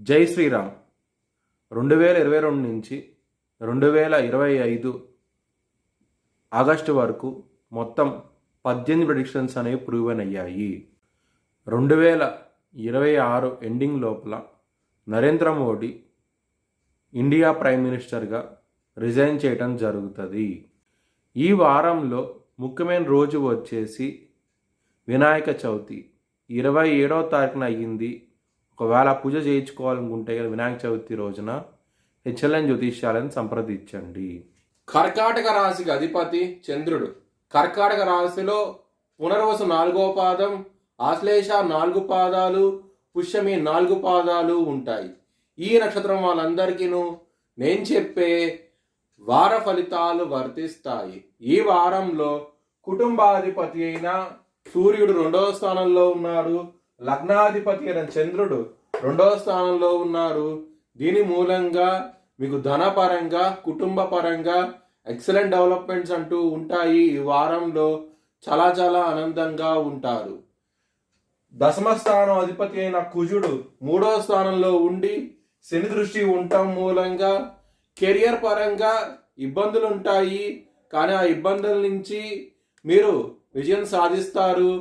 జై శ్రీరామ్. రెండు వేల ఇరవై రెండు నుంచి రెండు వేల ఇరవై ఐదు ఆగస్టు వరకు మొత్తం పద్దెనిమిది ప్రిడిక్షన్స్ అనేవి ప్రూవెన్ అయ్యాయి. రెండు వేల ఇరవై ఆరు ఎండింగ్ లోపల నరేంద్ర మోడీ ఇండియా ప్రైమ్ మినిస్టర్గా రిజైన్ చేయటం జరుగుతుంది. ఈ వారంలో ముఖ్యమైన రోజు వచ్చేసి వినాయక చవితి. ఇరవై ఏడవ తారీఖున అయ్యింది ఒకవేళ పూజ చేయించుకోవాలనుకుంటే కదా వినాయక చవితి రోజున హెచ్ఎల్ఎన్ జ్యోతిష్యాలను సంప్రదించండి. కర్కాటక రాశికి అధిపతి చంద్రుడు. కర్కాటక రాశిలో పునర్వసు నాలుగో పాదం ఆశ్లేష నాలుగు పాదాలు పుష్యమి నాలుగు పాదాలు ఉంటాయి. ఈ నక్షత్రం వాళ్ళందరికీను నేను చెప్పే వార ఫలితాలు వర్తిస్తాయి. ఈ వారంలో కుటుంబాధిపతి అయిన సూర్యుడు రెండవ స్థానంలో ఉన్నాడు. లగ్నాధిపతి అయిన చంద్రుడు రెండవ స్థానంలో ఉన్నారు దీని మూలంగా మీకు ధనపరంగా కుటుంబ పరంగా ఎక్సలెంట్ డెవలప్మెంట్స్ అంటూ ఉంటాయి. ఈ వారంలో చాలా చాలా ఆనందంగా ఉంటారు. దశమ స్థానం అధిపతి అయిన కుజుడు మూడవ స్థానంలో ఉండి శని దృష్టి ఉండటం మూలంగా కెరియర్ పరంగా ఇబ్బందులు ఉంటాయి కానీ ఆ ఇబ్బందుల నుంచి మీరు విజయం సాధిస్తారు.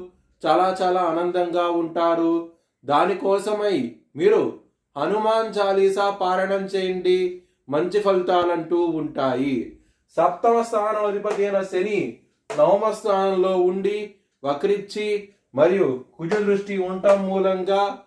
చాలా చాలా ఆనందంగా ఉంటారు. దానికోసమై మీరు హనుమాన్ చాలీసా పారాయణం చేయండి. మంచి ఫలితాలంటూ ఉంటాయి. సప్తమ స్థానం అధిపతి అయిన శని నవమ స్థానంలో ఉండి వక్రిచ్చి మరియు కుజ దృష్టి ఉండటం మూలంగా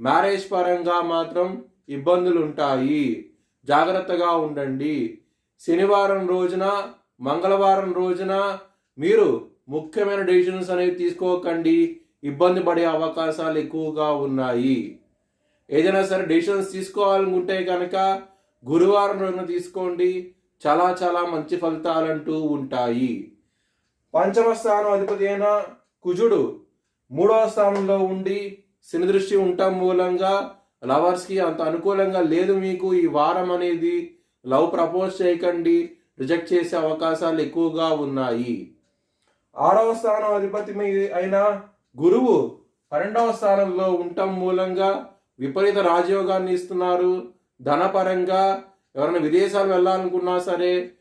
మ్యారేజ్ పరంగా మాత్రం ఇబ్బందులు ఉంటాయి జాగ్రత్తగా ఉండండి. శనివారం రోజున మంగళవారం రోజున మీరు ముఖ్యమైన డెసిషన్స్ అనేవి తీసుకోకండి. ఇబ్బంది పడే అవకాశాలు ఎక్కువగా ఉన్నాయి. ఏదైనా సరే డెసిషన్స్ తీసుకోవాలనుకుంటే కనుక గురువారం రోజున తీసుకోండి. చాలా చాలా మంచి ఫలితాలంటూ ఉంటాయి. పంచమ స్థానం అధిపతి అయిన కుజుడు మూడవ స్థానంలో ఉండి దృష్టి ఉండటం మూలంగా లవర్స్కి అంత అనుకూలంగా లేదు మీకు. ఈ వారం అనేది లవ్ ప్రపోజ్ చేయకండి. రిజెక్ట్ చేసే అవకాశాలు ఎక్కువగా ఉన్నాయి. ఆరవ స్థానం అధిపతి అయిన గురువు పన్నెండవ స్థానంలో ఉండటం మూలంగా విపరీత రాజయోగాన్ని ఇస్తున్నారు. ధనపరంగా ఎవరైనా విదేశాలు వెళ్ళాలనుకున్నా సరే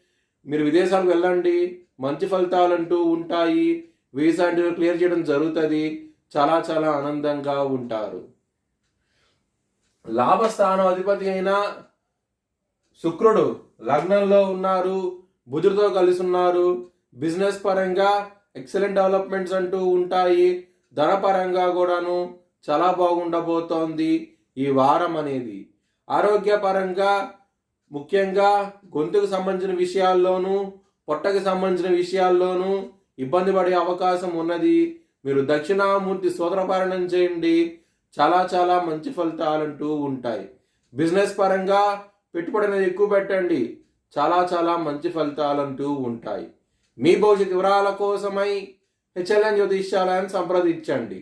మీరు విదేశాలకు వెళ్ళండి. మంచి ఫలితాలు అంటూ ఉంటాయి. వీసా అంటే క్లియర్ చేయడం జరుగుతుంది. చాలా చాలా ఆనందంగా ఉంటారు. లాభస్థానం అధిపతి అయిన శుక్రుడు లగ్నంలో ఉన్నారు. బుధుడితో కలిసి ఉన్నారు. బిజినెస్ పరంగా ఎక్సలెంట్ డెవలప్మెంట్స్ అంటూ ఉంటాయి. ధనపరంగా కూడాను చాలా బాగుండబోతోంది ఈ వారం అనేది. ఆరోగ్యపరంగా ముఖ్యంగా గొంతుకు సంబంధించిన విషయాల్లోనూ పొట్టకి సంబంధించిన విషయాల్లోనూ ఇబ్బంది పడే అవకాశం ఉన్నది. మీరు దక్షిణామూర్తి స్తోత్రపారణం చేయండి. చాలా చాలా మంచి ఫలితాలంటూ ఉంటాయి. బిజినెస్ పరంగా పెట్టుబడి అనేది ఎక్కువ పెట్టండి. చాలా చాలా మంచి ఫలితాలంటూ ఉంటాయి. మీ భవిష్యత్ వివరాల కోసమై హెచ్ఎల్ఎన్ జ్యోతిష్యాలయాన్ని సంప్రదించండి.